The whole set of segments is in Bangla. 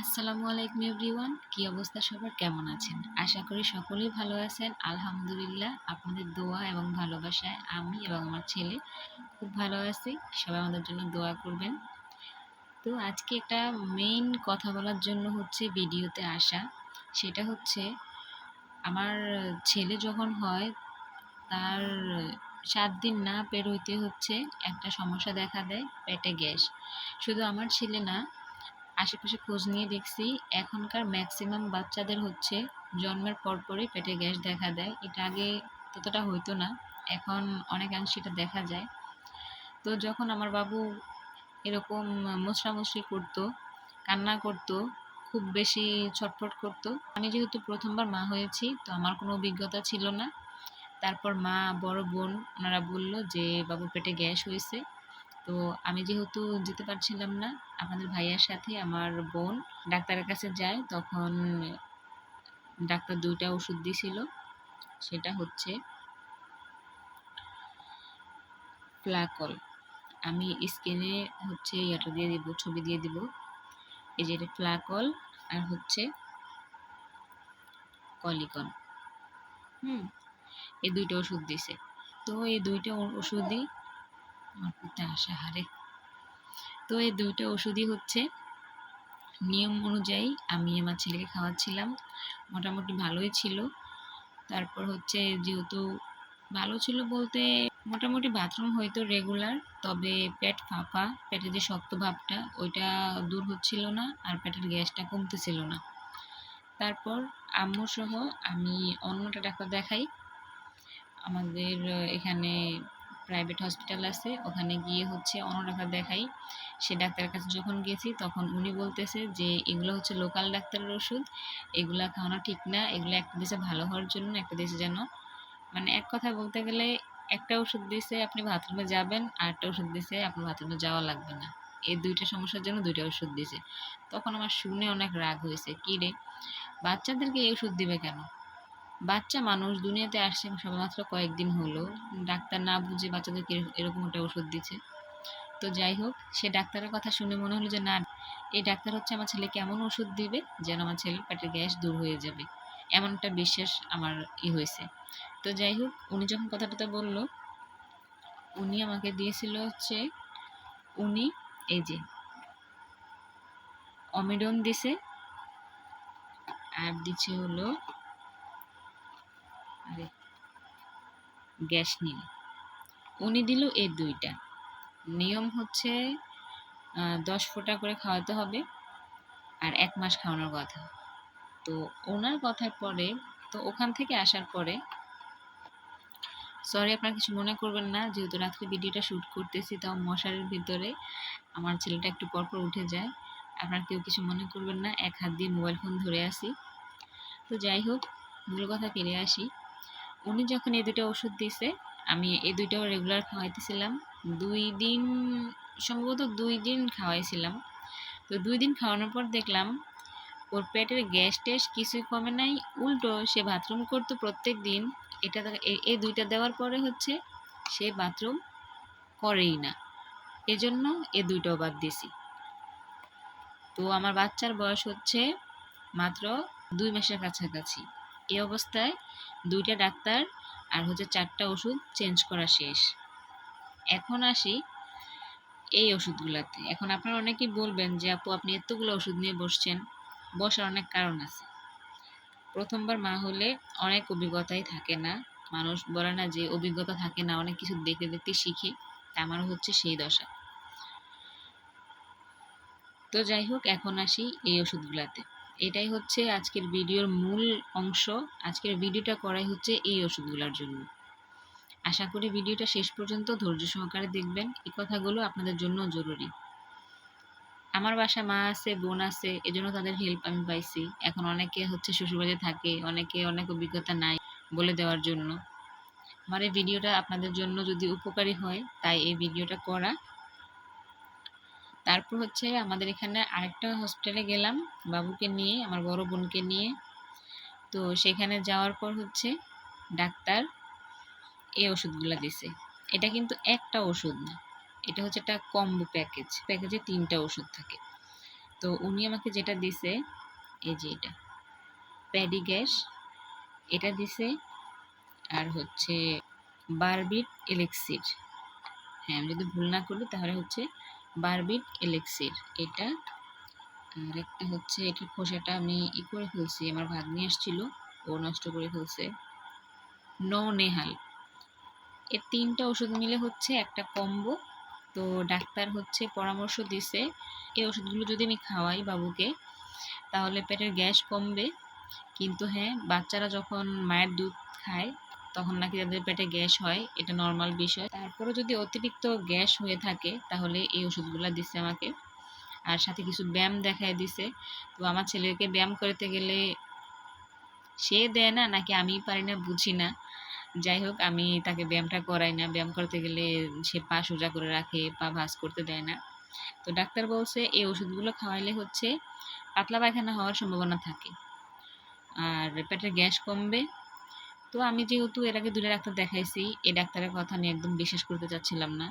আসসালামু আলাইকুম এভরিওয়ান, কি অবস্থা সবার? কেমন আছেন? আশা করি সকলেই ভালো আছেন। আলহামদুলিল্লাহ, আপনাদের দোয়া এবং ভালোবাসায় আমি এবং আমার ছেলে খুব ভালো আছি। সবাই আমাদের জন্য দোয়া করবেন। তো আজকে একটা মেইন কথা বলার জন্য হচ্ছে ভিডিওতে আসা। সেটা হচ্ছে, আমার ছেলে যখন হয়, তার সাত দিন না পেরোইতে হচ্ছে, একটা সমস্যা দেখা দেয়, পেটে গ্যাস। শুধু আমার ছেলে না আশেপাশে খোঁজ নিয়ে দেখছি, এখনকার ম্যাক্সিমাম বাচ্চাদের হচ্ছে জন্মের পরপরই পেটে গ্যাস দেখা দেয়। এটা আগে ততটা হইতো না, এখন অনেকাংশে এটা দেখা যায়। তো যখন আমার বাবু এরকম মুচড়ামুচড়ি করতো, কান্না করতো, খুব বেশি ছটফট করতো, আমি যেহেতু প্রথমবার মা হয়েছি, তো আমার কোনো অভিজ্ঞতা ছিল না। তারপর মা বড় বোন, ওনারা বলল যে, বাবুর পেটে গ্যাস হয়েছে। তো আমি যেহেতু যেতে পারছিলাম না, আমাদের ভাইয়ার সাথে আমার বোন ডাক্তারের কাছে যায়, তখন ডাক্তার দুইটা ওষুধ দিছিল, সেটা হচ্ছে ফ্লাকল। আমি স্ক্রিনে হচ্ছে ইয়েটা দিয়ে দিব, ছবি দিয়ে দিব, এই যে এটা ফ্লাকল আর হচ্ছে কলিকন। হুম, এই দুইটা ওষুধ দিছে। তো এই দুইটা ওষুধই পুতে আসা হারে তো এই দুইটা ওষুধই হচ্ছে। নিয়ম অনুযায়ী আমি আমার ছেলেকে খাওয়াচ্ছিলাম। মোটামুটি ভালোই ছিল। তারপর হচ্ছে যেহেতু ভালো ছিল বলতে মোটামুটি বাথরুম হয়তো রেগুলার তবে পেট ফাঁপা পেটে যে শক্ত ভাবটা ওইটা দূর হচ্ছিল না আর পেটের গ্যাসটা কমতেছিল না। তারপর আম্মু সহ আমি অন্যটা ডাক্তার দেখাই। আমাদের এখানে প্রাইভেট হসপিটাল আছে। ওখানে গিয়ে হচ্ছে ডাক্তার দেখাই। সে ডাক্তারের কাছে যখন গেছি, তখন উনি বলতেছে যে, এগুলো হচ্ছে লোকাল ডাক্তারের ওষুধ। এগুলা খাওয়ানো ঠিক না। এগুলো একটা দেশে ভালো হওয়ার জন্য, একটা দেশে যেন মানে এক কথা বলতে গেলে, একটা ওষুধ দিছে, আপনি বাথরুমে যাবেন, আর একটা ওষুধ দিছে, আপনার বাথরুমে যাওয়া লাগবে না। এই দুইটা সমস্যার জন্য দুইটা ওষুধ দিছে। তখন আমার শুনে অনেক রাগ হয়েছে। কী রে? বাচ্চাদেরকে এই ওষুধ দিবে কেন? বাচ্চা মানুষ, দুনিয়াতে আসছে সবেমাত্র কয়েকদিন হলো। ডাক্তার না বুঝে বাচ্চাদেরকে এরকম একটা ওষুধ দিচ্ছে। তো যাই হোক, সে ডাক্তারের কথা শুনে মনে হলো যে, না, এই ডাক্তার হচ্ছে আমার ছেলেকে এমন ওষুধ দিবে যেন আমার ছেলের পেটের গ্যাস দূর হয়ে যাবে। এমন একটা বিশ্বাস আমার ই হয়েছে। তো যাই হোক, উনি যখন কথাটা বলল, উনি আমাকে দিয়েছিল হচ্ছে, উনি, এই যে, অমিডন দিছে, আর দিচ্ছে হলো আরে গ্যাস নিল। উনি দিল এই দুইটা। নিয়ম হচ্ছে দশ ফোঁটা করে খাওয়াতে হবে আর এক মাস খাওয়ানোর কথা। তো ওনার কথার পরে, তো ওখান থেকে আসার পরে সরি আপনারা কিছু মনে করবেন না, যেহেতু রাত্রে ভিডিওটা শ্যুট করতেছি, তাও মশারির ভিতরে আমার ছেলেটা একটু পরপর উঠে যায়। আপনারা কেউ কিছু মনে করবেন না, এক হাত দিয়ে মোবাইল ফোন ধরে আসি তো যাই হোক, মূল কথা ফিরে আসি। উনি যখন এই দুটো ওষুধ দিছে, আমি এই দুইটাও রেগুলার খাওয়াইতেছিলাম। দুই দিন, সম্ভবত দুই দিন খাওয়াইছিলাম। তো দুই দিন খাওয়ানোর পর দেখলাম, ওর পেটের গ্যাস টেস কিছুই কমে নাই। উল্টো সে বাথরুম করতো প্রত্যেক দিন। এটা এই দুইটা দেওয়ার পরে হচ্ছে সে বাথরুম করেই না। এজন্য এ দুইটাও বাদ দিছি। তো আমার বাচ্চার বয়স হচ্ছে মাত্র দুই মাসের কাছাকাছি। এই অবস্থায় দুইটা ডাক্তার আর হচ্ছে চারটা ওষুধ চেঞ্জ করা শেষ। এখন আসি এই ওষুধগুলোতে। এখন আপনারা অনেকেই বলবেন যে, আপু, আপনি এতগুলো ওষুধ নিয়ে বসছেন, বসার অনেক কারণ আছে। প্রথমবার মা হলে অনেক অভিজ্ঞতাই থাকে না। মানুষ বলে না যে, অভিজ্ঞতা থাকে না, অনেক কিছু দেখতে দেখতে শিখে। আমারও হচ্ছে সেই দশা। তো যাই হোক, এখন আসি এই ওষুধগুলাতে। এটাই হচ্ছে আজকের ভিডিওর মূল অংশ। আজকের ভিডিওটা করাই হচ্ছে এই ওষুধগুলোর জন্য। আশা করি ভিডিওটা শেষ পর্যন্ত ধৈর্য সহকারে দেখবেন। এই কথাগুলো আপনাদের জন্য জরুরি। আমার বাসা মা আছে, বোন আছে, এজন্য তাদের হেল্প আমি পাইছি। এখন অনেকে হচ্ছে শ্বশুরবাড়িতে থাকে, অনেকে অনেক অভিজ্ঞতা নাই বলে দেওয়ার জন্য। আমার এই ভিডিওটা আপনাদের জন্য যদি উপকারী হয়, তাই এই ভিডিওটা করা। তারপর হচ্ছে আমাদের এখানে আরেকটা হসপিটালে গেলাম বাবুকে নিয়ে, আমার বড় বোনকে নিয়ে। তো সেখানে যাওয়ার পর হচ্ছে ডাক্তার এই ওষুধগুলো দিছে। এটা কিন্তু একটা ওষুধ না, এটা হচ্ছে একটা কম্বো প্যাকেজ প্যাকেজে তিনটা ওষুধ থাকে। তো উনি আমাকে যেটা দিছে, এই যে এটা প্যাডি গ্যাস এটা দিছে আর হচ্ছে বারবিট এলেক্সির হ্যাঁ আমি যদি ভুল না করি তাহলে হচ্ছে বারবিট এলেক্সির। এটা, আর একটা হচ্ছে এটার খোসাটা আমি ই করে ফেলছি, আমার ভাগ্নি আসছিল, ও নষ্ট করে ফেলছে। নো নেহাল এর তিনটা ওষুধ মিলে হচ্ছে একটা কম্বো। তো ডাক্তার হচ্ছে পরামর্শ দিছে, এই ওষুধগুলো যদি আমি খাওয়াই বাবুকে, তাহলে পেটের গ্যাস কমবে। কিন্তু হ্যাঁ বাচ্চারা যখন মায়ের দুধ খায় তখন নাকি তাদের পেটে গ্যাস হয়, এটা নর্মাল বিষয়। তারপরে যদি অতিরিক্ত গ্যাস হয়ে থাকে, তাহলে এই ওষুধগুলো দিচ্ছে আমাকে। আর সাথে কিছু ব্যায়াম দেখায় দিছে। তো আমার ছেলেকে ব্যায়াম করতে গেলে সে দেয় না, নাকি আমি পারি না বুঝি না। যাই হোক, আমি তাকে ব্যায়ামটা করাই না। ব্যায়াম করতে গেলে সে পা সোজা করে রাখে, পা ভাঁজ করতে দেয় না। তো ডাক্তার বলছে, এই ওষুধগুলো খাওয়াইলে হচ্ছে পাতলা পায়খানা হওয়ার সম্ভাবনা থাকে। আর পেটের গ্যাস কমবে। তো আমি যেহেতু এর আগে দুটো ডাক্তার দেখাইছি, এই ডাক্তারের কথা আমি একদম বিশ্বাস করতে চাচ্ছিলাম না।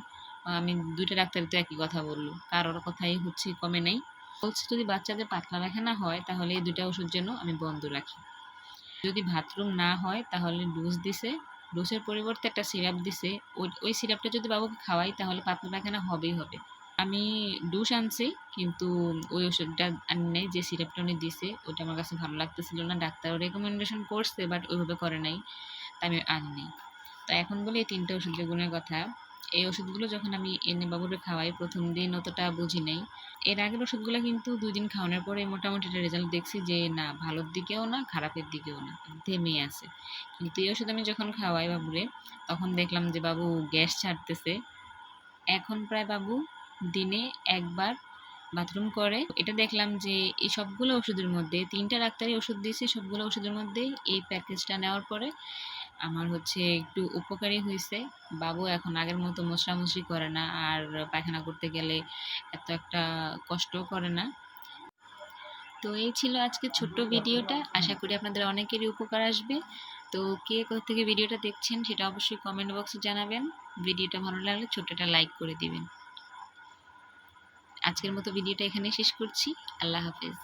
আমি দুইটা ডাক্তারই তো একই কথা বলল। কারোর কথাই হচ্ছে কমে নাই। বলছে যদি বাচ্চাদের পাতলা পায়খানা হয়, তাহলে এই দুইটা ওষুধ যেন আমি বন্ধ রাখি। যদি বাথরুম না হয়, তাহলে ডোজ দিছে। ডোজের পরিবর্তে একটা সিরাপ দিছে। ওই ওই সিরাপটা যদি বাবুকে খাওয়াই, তাহলে পাতলা পায়খানা হবেই হবে। আমি ডুস আনছি, কিন্তু ওই ওষুধটা আনি নাই, যে সিরাপটা উনি দিছে, ওটা আমার কাছে ভালো লাগতেছিল না। ডাক্তারও রেকমেন্ডেশন করছে বাট ওইভাবে করে নাই তাই আমি আনি নাই। তো এখন বলি এই তিনটা ওষুধের গুণের কথা। এই ওষুধগুলো যখন আমি এনে বাবুরে খাওয়াই, প্রথম দিন অতটা বুঝি নাই। এর আগের ওষুধগুলো কিন্তু দুই দিন খাওয়ানোর পরে মোটামুটি একটা রেজাল্ট দেখছি যে, না, ভালোর দিকেও না, খারাপের দিকেও না, থেমে আছে। কিন্তু এই ওষুধ আমি যখন খাওয়াই বাবুরে, তখন দেখলাম যে, বাবু, গ্যাস ছাড়তেছে। এখন প্রায় বাবু দিনে একবার বাথরুম করে। এটা দেখলাম যে এই সবগুলো ওষুধের মধ্যে, তিনটা ডাক্তারই ওষুধ দিয়েছে, সবগুলো ওষুধের মধ্যেই এই প্যাকেজটা নেওয়ার পরে আমার হচ্ছে একটু উপকারী হয়েছে বাবু এখন আগের মতো মশরামশরি করে না আর পায়খানা করতে গেলে এত একটা কষ্টও করে না। তো এই ছিল আজকে ছোট্ট ভিডিওটা। আশা করি আপনাদের অনেকেরই উপকার আসবে। তো কে কোথা থেকে ভিডিওটা দেখছেন সেটা অবশ্যই কমেন্ট বক্সে জানাবেন। ভিডিওটা ভালো লাগলে ছোট্টটা লাইক করে দিবেন। আজকের মতো ভিডিওটা এখানে শেষ করছি। আল্লাহ হাফেজ।